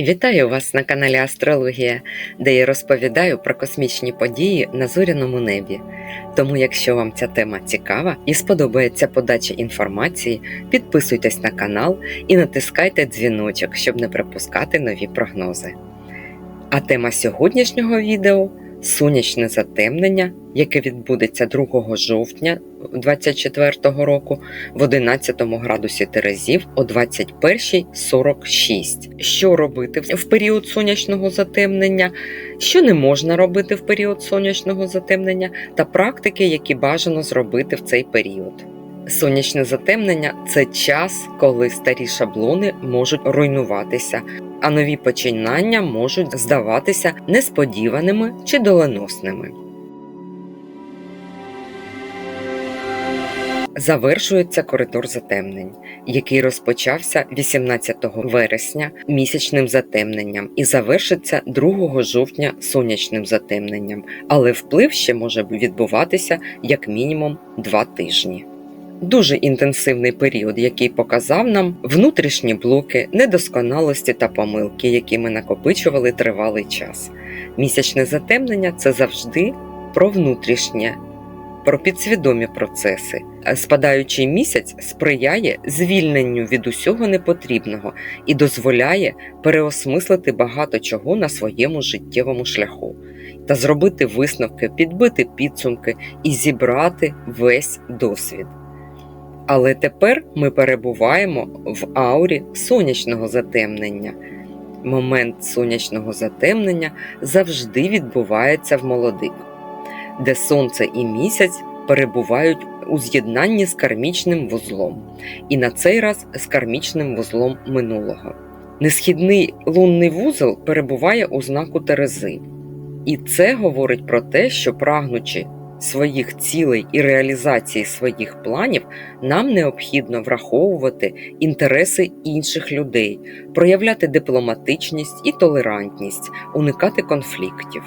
Вітаю вас на каналі Астрологія, де я розповідаю про космічні події на зоряному небі. Тому, якщо вам ця тема цікава і сподобається подача інформації, підписуйтесь на канал і натискайте дзвіночок, щоб не пропускати нові прогнози. А тема сьогоднішнього відео сонячне затемнення, яке відбудеться 2 жовтня 2024 року в 11 градусі Терезів о 21.46. Що робити в період сонячного затемнення, що не можна робити в період сонячного затемнення, та практики, які бажано зробити в цей період. Сонячне затемнення це час, коли старі шаблони можуть руйнуватися, а нові починання можуть здаватися несподіваними чи доленосними. Завершується коридор затемнень, який розпочався 18 вересня місячним затемненням і завершиться 2 жовтня сонячним затемненням, але вплив ще може відбуватися як мінімум 2 тижні. Дуже інтенсивний період, який показав нам внутрішні блоки, недосконалості та помилки, які ми накопичували тривалий час. Місячне затемнення це завжди про внутрішнє, про підсвідомі процеси. Спадаючий місяць сприяє звільненню від усього непотрібного і дозволяє переосмислити багато чого на своєму життєвому шляху та зробити висновки, підбити підсумки і зібрати весь досвід. Але тепер ми перебуваємо в аурі сонячного затемнення. Момент сонячного затемнення завжди відбувається в молодик, де сонце і місяць перебувають у з'єднанні з кармічним вузлом, і на цей раз з кармічним вузлом минулого. Несхідний лунний вузол перебуває у знаку Терези, і це говорить про те, що прагнучи своїх цілей і реалізації своїх планів, нам необхідно враховувати інтереси інших людей, проявляти дипломатичність і толерантність, уникати конфліктів.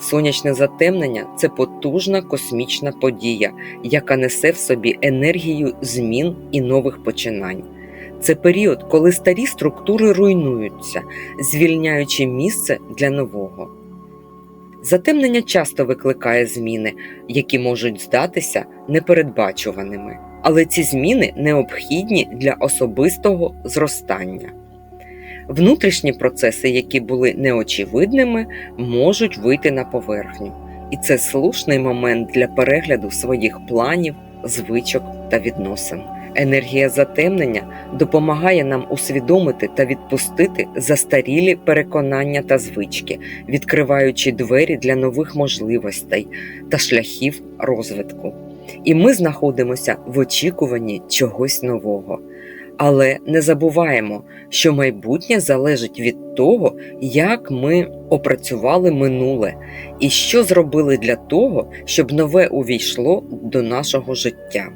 Сонячне затемнення це потужна космічна подія, яка несе в собі енергію змін і нових починань. Це період, коли старі структури руйнуються, звільняючи місце для нового. Затемнення часто викликає зміни, які можуть здатися непередбачуваними, але ці зміни необхідні для особистого зростання. Внутрішні процеси, які були неочевидними, можуть вийти на поверхню, і це слушний момент для перегляду своїх планів, звичок та відносин. Енергія затемнення допомагає нам усвідомити та відпустити застарілі переконання та звички, відкриваючи двері для нових можливостей та шляхів розвитку. І ми знаходимося в очікуванні чогось нового. Але не забуваємо, що майбутнє залежить від того, як ми опрацювали минуле і що зробили для того, щоб нове увійшло до нашого життя.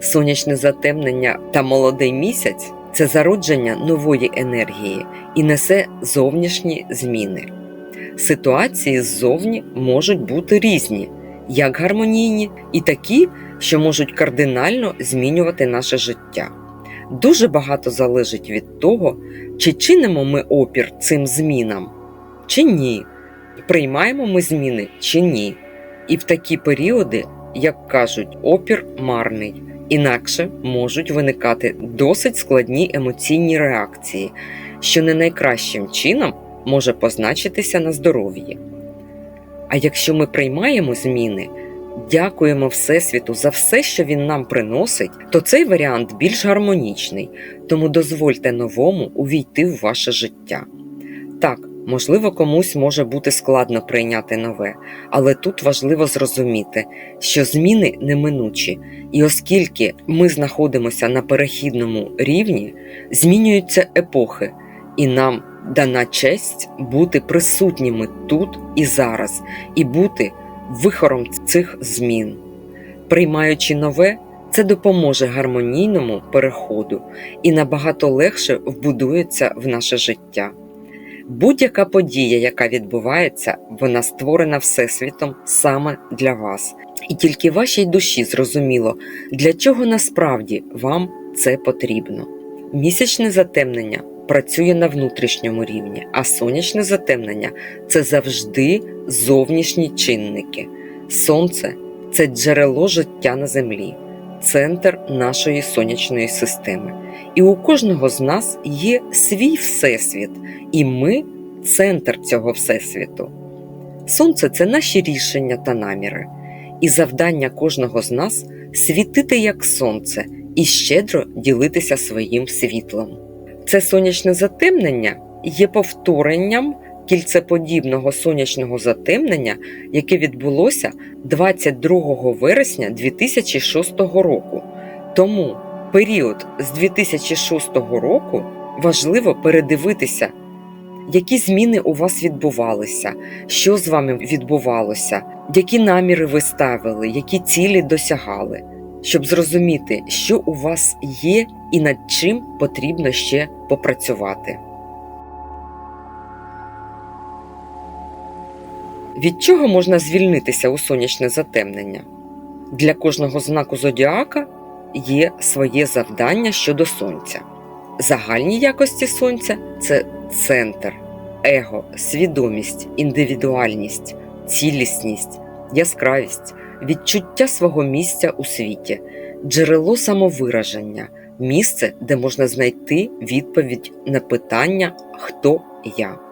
Сонячне затемнення та молодий місяць це зародження нової енергії і несе зовнішні зміни. Ситуації ззовні можуть бути різні, як гармонійні, і такі, що можуть кардинально змінювати наше життя. Дуже багато залежить від того, чи чинимо ми опір цим змінам, чи ні, приймаємо ми зміни чи ні. І в такі періоди, як кажуть, опір марний. Інакше можуть виникати досить складні емоційні реакції, що не найкращим чином може позначитися на здоров'ї. А якщо ми приймаємо зміни, дякуємо Всесвіту за все, що він нам приносить, то цей варіант більш гармонічний, тому дозвольте новому увійти в ваше життя. Так, Можливо, комусь може бути складно прийняти нове, але тут важливо зрозуміти, що зміни неминучі, і оскільки ми знаходимося на перехідному рівні, змінюються епохи, і нам дана честь бути присутніми тут і зараз, і бути вихором цих змін. Приймаючи нове, це допоможе гармонійному переходу і набагато легше вбудується в наше життя. Будь-яка подія, яка відбувається, вона створена Всесвітом саме для вас. І тільки вашій душі зрозуміло, для чого насправді вам це потрібно. Місячне затемнення працює на внутрішньому рівні, а сонячне затемнення це завжди зовнішні чинники. Сонце це джерело життя на землі, центр нашої сонячної системи. І у кожного з нас є свій всесвіт, і ми центр цього всесвіту. Сонце це наші рішення та наміри, і завдання кожного з нас світити як сонце і щедро ділитися своїм світлом. Це сонячне затемнення є повторенням кільцеподібного сонячного затемнення, яке відбулося 22 вересня 2006 року. Тому період з 2006 року важливо передивитися, які зміни у вас відбувалися, що з вами відбувалося, які наміри ви ставили, які цілі досягали, щоб зрозуміти, що у вас є і над чим потрібно ще попрацювати. Від чого можна звільнитися у сонячне затемнення? Для кожного знаку зодіака є своє завдання щодо сонця. Загальні якості сонця це центр, его, свідомість, індивідуальність, цілісність, яскравість, відчуття свого місця у світі, джерело самовираження, місце, де можна знайти відповідь на питання Хто я.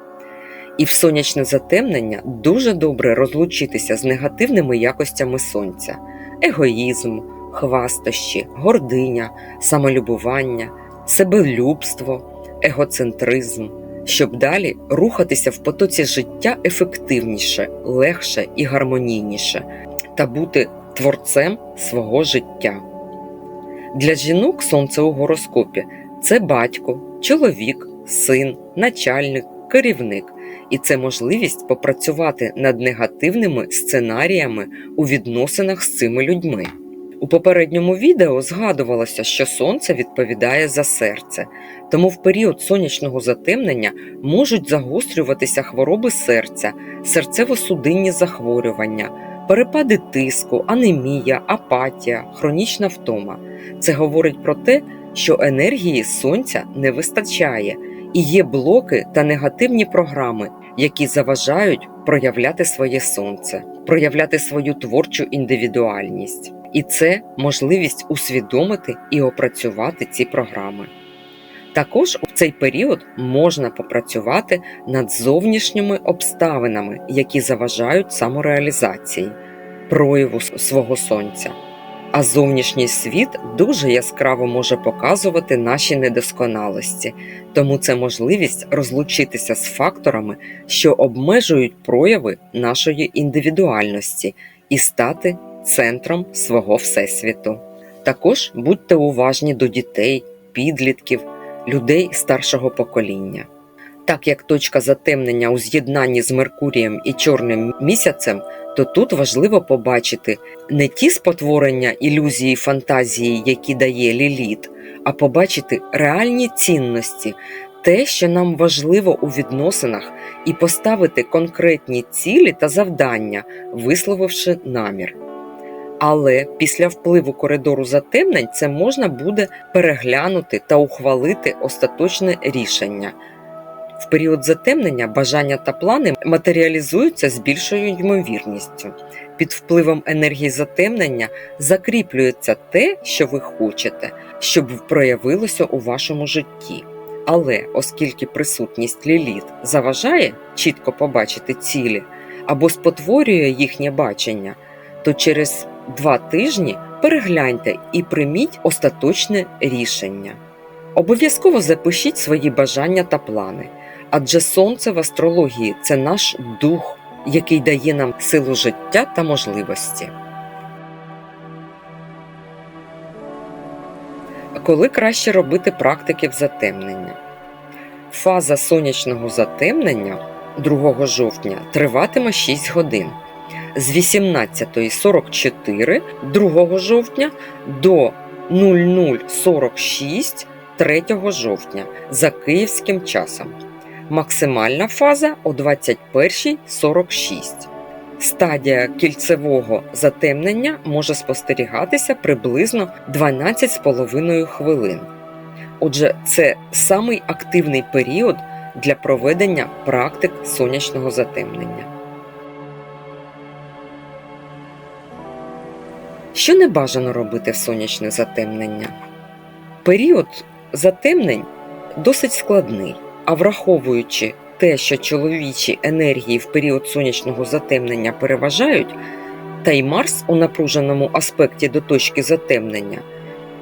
І в сонячне затемнення дуже добре розлучитися з негативними якостями сонця: егоїзм, хвастощі, гординя, самолюбування, себелюбство, егоцентризм, щоб далі рухатися в потоці життя ефективніше, легше і гармонійніше та бути творцем свого життя. Для жінок сонце у гороскопі це батько, чоловік, син, начальник, керівник, і це можливість попрацювати над негативними сценаріями у відносинах з цими людьми. У попередньому відео згадувалося, що сонце відповідає за серце, тому в період сонячного затемнення можуть загострюватися хвороби серця, серцево-судинні захворювання, перепади тиску, анемія, апатія, хронічна втома. Це говорить про те, що енергії сонця не вистачає, і є блоки та негативні програми, які заважають проявляти своє сонце, проявляти свою творчу індивідуальність. І це можливість усвідомити і опрацювати ці програми. Також у цей період можна попрацювати над зовнішніми обставинами, які заважають самореалізації, прояву свого сонця. А зовнішній світ дуже яскраво може показувати наші недосконалості, тому це можливість розлучитися з факторами, що обмежують прояви нашої індивідуальності, і стати центром свого всесвіту. Також будьте уважні до дітей, підлітків, людей старшого покоління. Так як точка затемнення у з'єднанні з Меркурієм і Чорним місяцем, то тут важливо побачити не ті спотворення ілюзії фантазії, які дає ліліт, а побачити реальні цінності, те, що нам важливо у відносинах, і поставити конкретні цілі та завдання, висловивши намір. Але після впливу коридору затемнень це можна буде переглянути та ухвалити остаточне рішення. Період затемнення бажання та плани матеріалізуються з більшою ймовірністю. Під впливом енергії затемнення закріплюється те, що ви хочете, щоб проявилося у вашому житті. Але оскільки присутність ліліт заважає чітко побачити цілі або спотворює їхнє бачення, то через два тижні перегляньте і прийміть остаточне рішення. Обов'язково запишіть свої бажання та плани, адже сонце в астрології це наш дух, який дає нам силу життя та можливості. Коли краще робити практики в затемнення? Фаза сонячного затемнення 2 жовтня триватиме 6 годин з 18.44 2 жовтня до 00.46 3 жовтня за київським часом. Максимальна фаза о 21.46. Стадія кільцевого затемнення може спостерігатися приблизно 12,5 хвилин. Отже, це самий активний період для проведення практик сонячного затемнення. Що не бажано робити в сонячне затемнення? Період затемнень досить складний, а враховуючи те, що чоловічі енергії в період сонячного затемнення переважають, та й Марс у напруженому аспекті до точки затемнення.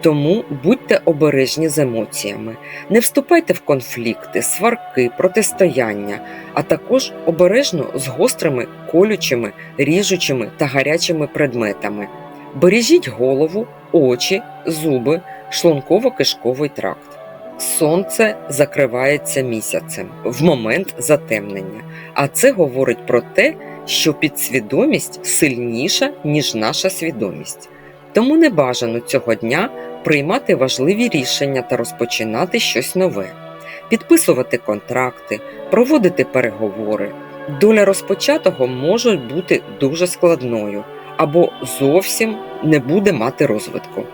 Тому будьте обережні з емоціями, не вступайте в конфлікти, сварки, протистояння, а також обережно з гострими, колючими, ріжучими та гарячими предметами. Бережіть голову, очі, зуби, шлунково-кишковий тракт. Сонце закривається місяцем в момент затемнення, а це говорить про те, що підсвідомість сильніша, ніж наша свідомість. Тому не бажано цього дня приймати важливі рішення та розпочинати щось нове, підписувати контракти, проводити переговори. Доля розпочатого може бути дуже складною або зовсім не буде мати розвитку.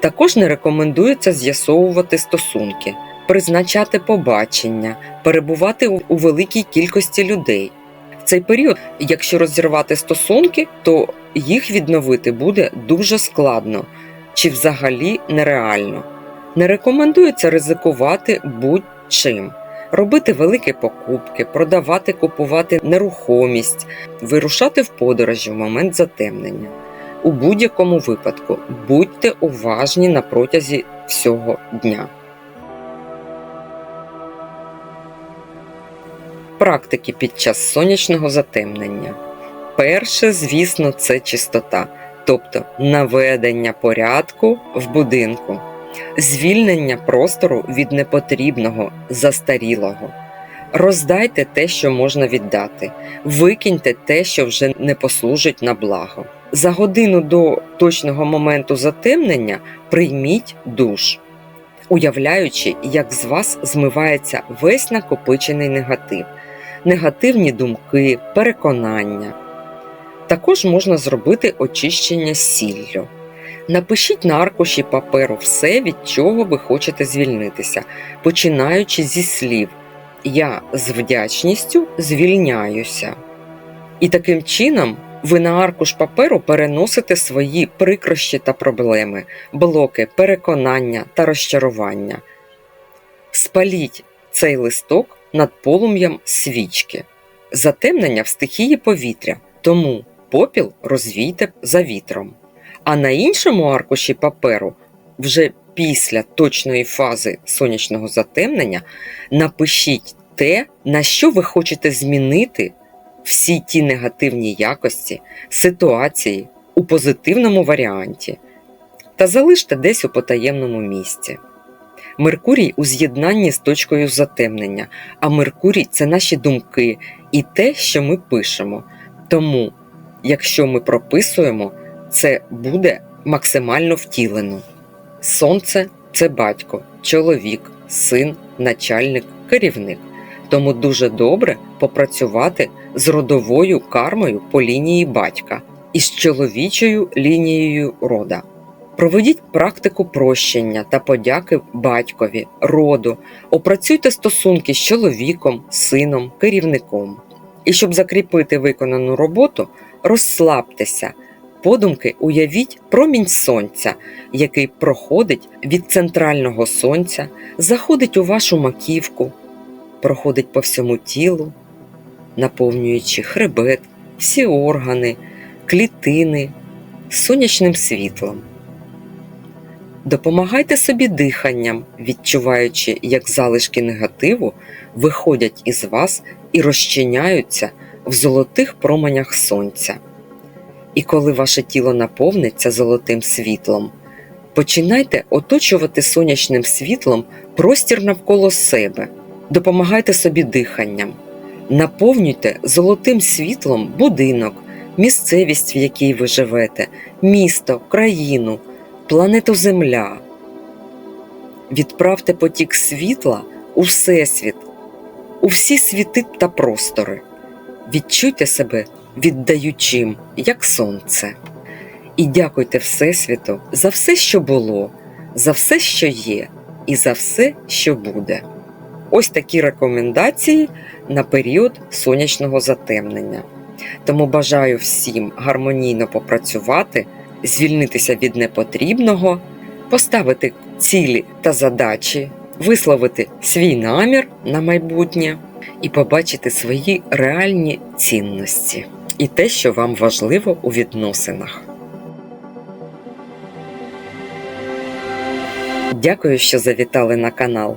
Також не рекомендується з'ясовувати стосунки, призначати побачення, перебувати у великій кількості людей. В цей період, якщо розірвати стосунки, то їх відновити буде дуже складно чи взагалі нереально. Не рекомендується ризикувати будь-чим, робити великі покупки, продавати, купувати нерухомість, вирушати в подорожі в момент затемнення. У будь-якому випадку будьте уважні на протязі всього дня. Практики під час сонячного затемнення. Перше, звісно, це чистота, тобто наведення порядку в будинку, звільнення простору від непотрібного, застарілого. Роздайте те, що можна віддати, викиньте те, що вже не послужить на благо. За годину до точного моменту затемнення прийміть душ, уявляючи, як з вас змивається весь накопичений негатив, негативні думки, переконання. Також можна зробити очищення сіллю. Напишіть на аркуші паперу все, від чого ви хочете звільнитися, починаючи зі слів Я з вдячністю звільняюся. І таким чином ви на аркуш паперу переносите свої прикрощі та проблеми, блоки, переконання та розчарування. Спаліть цей листок над полум'ям свічки, затемнення в стихії повітря, тому попіл розвійте за вітром. А на іншому аркуші паперу, вже після точної фази сонячного затемнення, напишіть те, на що ви хочете змінити всі ті негативні якості, ситуації у позитивному варіанті та залиште десь у потаємному місці. Меркурій у з'єднанні з точкою затемнення, а Меркурій це наші думки і те, що ми пишемо. Тому, якщо ми прописуємо, це буде максимально втілено. Сонце це батько, чоловік, син, начальник, керівник. Тому дуже добре попрацювати з родовою кармою по лінії батька і з чоловічою лінією рода. Проведіть практику прощення та подяки батькові, роду, опрацюйте стосунки з чоловіком, сином, керівником. І щоб закріпити виконану роботу, розслабтеся, подумки уявіть промінь сонця, який проходить від центрального сонця, заходить у вашу маківку, проходить по всьому тілу, наповнюючи хребет, всі органи, клітини сонячним світлом. Допомагайте собі диханням, відчуваючи, як залишки негативу виходять із вас і розчиняються в золотих променях сонця. І коли ваше тіло наповниться золотим світлом, починайте оточувати сонячним світлом простір навколо себе, допомагайте собі диханням, наповнюйте золотим світлом будинок, місцевість, в якій ви живете, місто, країну, планету Земля. Відправте потік світла у Всесвіт, у всі світи та простори. Відчуйте себе віддаючим, як сонце. І дякуйте Всесвіту за все, що було, за все, що є, і за все, що буде. Ось такі рекомендації на період сонячного затемнення. Тому бажаю всім гармонійно попрацювати, звільнитися від непотрібного, поставити цілі та задачі, висловити свій намір на майбутнє і побачити свої реальні цінності і те, що вам важливо у відносинах. Дякую, що завітали на канал.